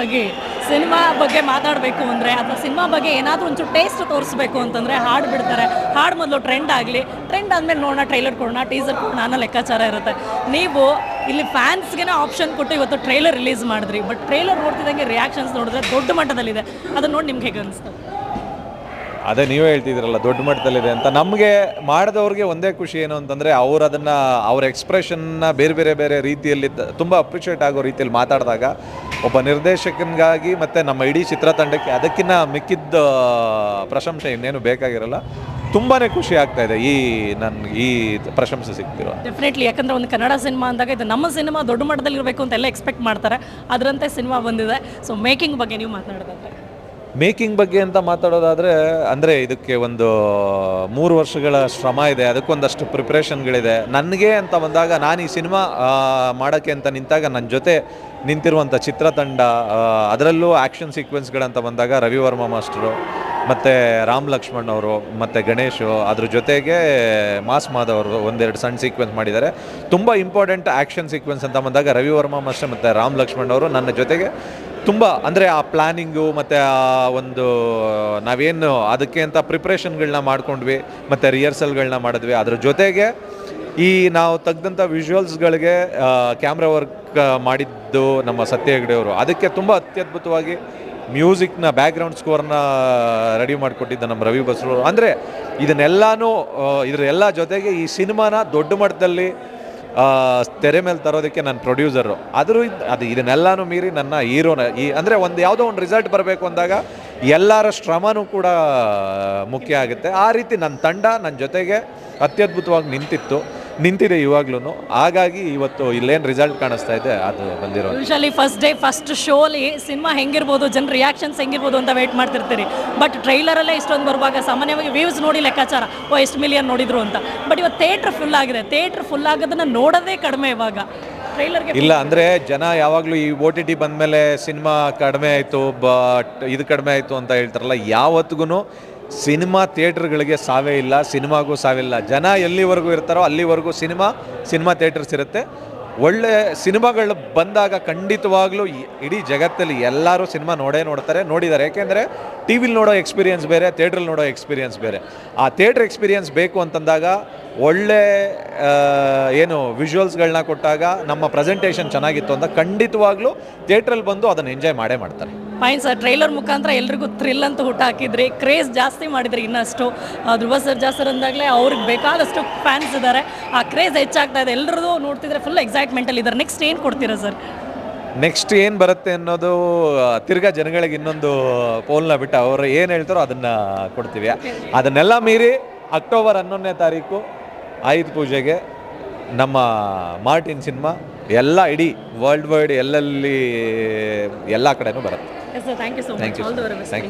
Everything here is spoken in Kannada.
ಸಾಮಾನ್ಯವಾಗಿ ಸಿನಿಮಾ ಬಗ್ಗೆ ಮಾತಾಡಬೇಕು ಅಂದರೆ ಅಥವಾ ಸಿನಿಮಾ ಬಗ್ಗೆ ಏನಾದರೂ ಒಂಚೂರು ಟೇಸ್ಟ್ ತೋರಿಸ್ಬೇಕು ಅಂತಂದರೆ ಹಾಡು ಬಿಡ್ತಾರೆ. ಹಾಡು ಮೊದಲು ಟ್ರೆಂಡ್ ಆಗಲಿ. ಟ್ರೆಂಡ್ ಆದಮೇಲೆ ನೋಡೋಣ ಟ್ರೈಲರ್ ಕೊಡೋಣ ಟೀಸರ್ ಕೊಡೋಣ ಅನ್ನೋ ಲೆಕ್ಕಾಚಾರ ಇರುತ್ತೆ. ನೀವು ಇಲ್ಲಿ ಫ್ಯಾನ್ಸ್ಗೆ ಆಪ್ಷನ್ ಕೊಟ್ಟು ಇವತ್ತು ಟ್ರೈಲರ್ ರಿಲೀಸ್ ಮಾಡಿದ್ರಿ. ಬಟ್ ಟ್ರೈಲರ್ ನೋಡ್ತಿದ್ದಂಗೆ ರಿಯಾಕ್ಷನ್ಸ್ ನೋಡಿದ್ರೆ ದೊಡ್ಡ ಮಟ್ಟದಲ್ಲಿದೆ. ಅದನ್ನು ನೋಡಿ ನಿಮ್ಗೆ ಹೇಗೆ ಅನಿಸ್ತು? ಅದೇ ನೀವೇ ಹೇಳ್ತಿದ್ದೀರಲ್ಲ, ದೊಡ್ಡ ಮಟ್ಟದಲ್ಲಿದೆ ಅಂತ. ನಮಗೆ ಮಾಡಿದವ್ರಿಗೆ ಒಂದೇ ಖುಷಿ ಏನು ಅಂತಂದರೆ ಅವ್ರು ಅದನ್ನು, ಅವ್ರ ಎಕ್ಸ್ಪ್ರೆಷನ್ನ ಬೇರೆ ಬೇರೆ ಬೇರೆ ರೀತಿಯಲ್ಲಿ ತುಂಬ ಅಪ್ರಿಷಿಯೇಟ್ ಆಗೋ ರೀತಿಯಲ್ಲಿ ಮಾತಾಡಿದಾಗ ಒಬ್ಬ ನಿರ್ದೇಶಕನಿಗಾಗಿ ಮತ್ತು ನಮ್ಮ ಇಡೀ ಚಿತ್ರತಂಡಕ್ಕೆ ಅದಕ್ಕಿಂತ ಮಿಕ್ಕಿದ್ದ ಪ್ರಶಂಸೆ ಇನ್ನೇನು ಬೇಕಾಗಿರಲ್ಲ. ತುಂಬಾ ಖುಷಿ ಆಗ್ತಾ ಇದೆ ಈ ನನ್ನ ಈ ಪ್ರಶಂಸೆ ಸಿಗ್ತಿರೋ. ಡೆಫಿನೆಟ್ಲಿ ಯಾಕಂದ್ರೆ ಒಂದು ಕನ್ನಡ ಸಿನಿಮಾ ಅಂದಾಗ ಇದು ನಮ್ಮ ಸಿನಿಮಾ ದೊಡ್ಡ ಮಟ್ಟದಲ್ಲಿ ಇರಬೇಕು ಅಂತ ಎಲ್ಲ ಎಕ್ಸ್ಪೆಕ್ಟ್ ಮಾಡ್ತಾರೆ. ಅದರಂತೆ ಸಿನಿಮಾ ಬಂದಿದೆ. ಸೊ ಮೇಕಿಂಗ್ ಬಗ್ಗೆ ನೀವು ಮಾತನಾಡೋದಾದ್ರೆ ಮೇಕಿಂಗ್ ಬಗ್ಗೆ ಅಂತ ಮಾತಾಡೋದಾದರೆ, ಅಂದರೆ ಇದಕ್ಕೆ ಒಂದು ಮೂರು ವರ್ಷಗಳ ಶ್ರಮ ಇದೆ. ಅದಕ್ಕೊಂದಷ್ಟು ಪ್ರಿಪ್ರೇಷನ್ಗಳಿದೆ. ನನಗೆ ಅಂತ ಬಂದಾಗ, ನಾನು ಈ ಸಿನಿಮಾ ಮಾಡೋಕ್ಕೆ ಅಂತ ನಿಂತಾಗ ನನ್ನ ಜೊತೆ ನಿಂತಿರುವಂಥ ಚಿತ್ರತಂಡ ಅದರಲ್ಲೂ ಆ್ಯಕ್ಷನ್ ಸೀಕ್ವೆನ್ಸ್ಗಳಂತ ಬಂದಾಗ ರವಿ ವರ್ಮ ಮಾಸ್ಟರು, ಮತ್ತು ರಾಮ್ ಲಕ್ಷ್ಮಣ್ ಅವರು, ಮತ್ತು ಗಣೇಶು, ಅದ್ರ ಜೊತೆಗೆ ಮಾಸ್ ಮಾಧವ್ ಅವರು ಒಂದೆರಡು ಸಣ್ಣ ಸೀಕ್ವೆನ್ಸ್ ಮಾಡಿದ್ದಾರೆ. ತುಂಬ ಇಂಪಾರ್ಟೆಂಟ್ ಆ್ಯಕ್ಷನ್ ಸೀಕ್ವೆನ್ಸ್ ಅಂತ ಬಂದಾಗ ರವಿ ವರ್ಮ ಮಾಸ್ಟರ್ ಮತ್ತು ರಾಮ್ ಲಕ್ಷ್ಮಣ್ ಅವರು ನನ್ನ ಜೊತೆಗೆ ತುಂಬ, ಅಂದರೆ ಆ ಪ್ಲ್ಯಾನಿಂಗು ಮತ್ತು ಆ ಒಂದು, ನಾವೇನು ಅದಕ್ಕೆ ಅಂತ ಪ್ರಿಪ್ರೇಷನ್ಗಳನ್ನ ಮಾಡ್ಕೊಂಡ್ವಿ, ಮತ್ತು ರಿಹರ್ಸಲ್ಗಳನ್ನ ಮಾಡಿದ್ವಿ. ಅದ್ರ ಜೊತೆಗೆ ಈ ನಾವು ತೆಗ್ದಂಥ ವಿಜುವಲ್ಸ್ಗಳಿಗೆ ಕ್ಯಾಮ್ರಾ ವರ್ಕ್ ಮಾಡಿದ್ದು ನಮ್ಮ ಸತ್ಯ ಹೆಗ್ಡೆಯವರು ಅದಕ್ಕೆ ತುಂಬ ಅತ್ಯದ್ಭುತವಾಗಿ ಮ್ಯೂಸಿಕ್ನ ಬ್ಯಾಕ್ಗ್ರೌಂಡ್ ಸ್ಕೋರ್ನ ರೆಡಿ ಮಾಡಿಕೊಟ್ಟಿದ್ದ ನಮ್ಮ ರವಿ ಬಸ್ರು ಅಂದರೆ ಇದನ್ನೆಲ್ಲನೂ ಇದರ ಎಲ್ಲ ಜೊತೆಗೆ ಈ ಸಿನಿಮಾನ ದೊಡ್ಡ ಮಟ್ಟದಲ್ಲಿ ತೆರೆ ಮೇಲೆ ತರೋದಕ್ಕೆ ನನ್ನ ಪ್ರೊಡ್ಯೂಸರು. ಆದರೂ ಅದು ಇದನ್ನೆಲ್ಲನೂ ಮೀರಿ ನನ್ನ ಹೀರೋನ ಈ ಅಂದರೆ ಒಂದು ಯಾವುದೋ ಒಂದು ರಿಸಲ್ಟ್ ಬರಬೇಕು ಅಂದಾಗ ಎಲ್ಲರ ಶ್ರಮನೂ ಕೂಡ ಮುಖ್ಯ ಆಗುತ್ತೆ. ಆ ರೀತಿ ನನ್ನ ತಂಡ ನನ್ನ ಜೊತೆಗೆ ಅತ್ಯದ್ಭುತವಾಗಿ ನಿಂತಿತ್ತು. ನಿಂತಿದೆ ಇವಾಗ್ಲೂ ಹಾಗಾಗಿ ಇವತ್ತು ಇಲ್ಲೇನು ರಿಸಲ್ಟ್ ಕಾಣಿಸ್ತಾ ಇದೆ ಅದು ಬಂದಿರೋ ಯೂಶಲಿ ಫಸ್ಟ್ ಡೇ ಫಸ್ಟ್ ಶೋಲಿ ಸಿನಿಮಾ ಹೆಂಗಿರ್ಬೋದು ಜನ ರಿಯಾಕ್ಷನ್ಸ್ ಹೆಂಗಿರ್ಬೋದು ಅಂತ ವೇಟ್ ಮಾಡ್ತಿರ್ತೀರಿ. ಬಟ್ ಟ್ರೈಲರಲ್ಲೇ ಇಷ್ಟೊಂದು ಬರುವಾಗ ಸಾಮಾನ್ಯವಾಗಿ ವ್ಯೂಸ್ ನೋಡಿ ಲೆಕ್ಕಾಚಾರ. ಓ ಎಷ್ಟು ಮಿಲಿಯನ್ ನೋಡಿದ್ರು ಅಂತ. ಬಟ್ ಇವತ್ತು ಥಿಯೇಟ್ರ್ ಫುಲ್ ಆಗಿದೆ. ಥಿಯೇಟ್ರ್ ಫುಲ್ ಆಗೋದನ್ನ ನೋಡೋದೇ ಕಡಿಮೆ ಇವಾಗ. ಇಲ್ಲ ಅಂದರೆ ಜನ ಯಾವಾಗಲೂ ಈ ಓ ಟಿ ಟಿ ಬಂದಮೇಲೆ ಸಿನಿಮಾ ಕಡಿಮೆ ಆಯಿತು ಬಟ್ ಇದು ಕಡಿಮೆ ಆಯಿತು ಅಂತ ಹೇಳ್ತಾರಲ್ಲ ಯಾವತ್ತಿಗೂ ಸಿನಿಮಾ ಥಿಯೇಟ್ರ್ಗಳಿಗೆ ಸಾವೇ ಇಲ್ಲ, ಸಿನಿಮಾಗೂ ಸಾವಿಲ್ಲ ಜನ ಎಲ್ಲಿವರೆಗೂ ಇರ್ತಾರೋ ಅಲ್ಲಿವರೆಗೂ ಸಿನಿಮಾ ಸಿನಿಮಾ ಥಿಯೇಟರ್ಸ್ ಇರುತ್ತೆ. ಒಳ್ಳೆ ಸಿನಿಮಾಗಳು ಬಂದಾಗ ಖಂಡಿತವಾಗ್ಲೂ ಇಡೀ ಜಗತ್ತಲ್ಲಿ ಎಲ್ಲರೂ ಸಿನಿಮಾ ನೋಡೇ ನೋಡ್ತಾರೆ, ನೋಡಿದ್ದಾರೆ. ಯಾಕೆಂದರೆ ಟಿ ವಿಲಿ ನೋಡೋ ಎಕ್ಸ್ಪೀರಿಯನ್ಸ್ ಬೇರೆ, ಥಿಯೇಟ್ರಲ್ಲಿ ನೋಡೋ ಎಕ್ಸ್ಪೀರಿಯನ್ಸ್ ಬೇರೆ. ಆ ಥಿಯೇಟ್ರ್ ಎಕ್ಸ್ಪೀರಿಯನ್ಸ್ ಬೇಕು ಅಂತಂದಾಗ ಒಳ್ಳೆ ಏನು ವಿಜುವಲ್ಸ್ಗಳನ್ನ ಕೊಟ್ಟಾಗ ನಮ್ಮ ಪ್ರೆಸೆಂಟೇಷನ್ ಚೆನ್ನಾಗಿತ್ತು ಅಂತ ಖಂಡಿತವಾಗ್ಲೂ ಥಿಯೇಟ್ರಲ್ಲಿ ಬಂದು ಅದನ್ನು ಎಂಜಾಯ್ ಮಾಡೇ ಮಾಡ್ತಾರೆ. ಫೈನ್ ಸರ್ ಟ್ರೈಲರ್ ಮುಖಾಂತರ ಎಲ್ರಿಗೂ ಥ್ರಿಲ್ ಅಂತ ಹುಟ್ಟು ಹಾಕಿದ್ರಿ. ಕ್ರೇಜ್ ಜಾಸ್ತಿ ಮಾಡಿದ್ರಿ ಇನ್ನಷ್ಟು. ಧ್ರುವ ಸರ್ಜಾ ಸರ್ ಅಂದಾಗಲೇ ಅವ್ರಿಗೆ ಬೇಕಾದಷ್ಟು ಫ್ಯಾನ್ಸ್ ಇದ್ದಾರೆ ಆ ಕ್ರೇಜ್ ಹೆಚ್ಚಾಗ್ತಾ ಇದೆ. ಎಲ್ಲರದು ನೋಡ್ತಿದ್ರೆ ಫುಲ್ ಎಕ್ಸೈಟ್ಮೆಂಟಲ್ಲಿ ಇದ್ದಾರೆ ನೆಕ್ಸ್ಟ್ ಏನು ಕೊಡ್ತೀರಾ ಸರ್ ನೆಕ್ಸ್ಟ್ ಏನು ಬರುತ್ತೆ ಅನ್ನೋದು ತಿರ್ಗಾ ಜನಗಳಿಗೆ ಇನ್ನೊಂದು ಪೋಲ್ನ ಬಿಟ್ಟು ಅವರು ಏನು ಹೇಳ್ತಾರೋ ಅದನ್ನು ಕೊಡ್ತೀವಿ. ಅದನ್ನೆಲ್ಲ ಮೀರಿ ಅಕ್ಟೋಬರ್ ಹನ್ನೊಂದನೇ ತಾರೀಕು ಆಯುಧ ಪೂಜೆಗೆ ನಮ್ಮ ಮಾರ್ಟಿನ್ ಸಿನಿಮಾ ಎಲ್ಲ ಇಡೀ ವರ್ಲ್ಡ್ ವೈಡ್ ಎಲ್ಲೆಲ್ಲಿ ಎಲ್ಲ ಕಡೆನೂ ಬರುತ್ತೆ. Yes sir thank you so much all the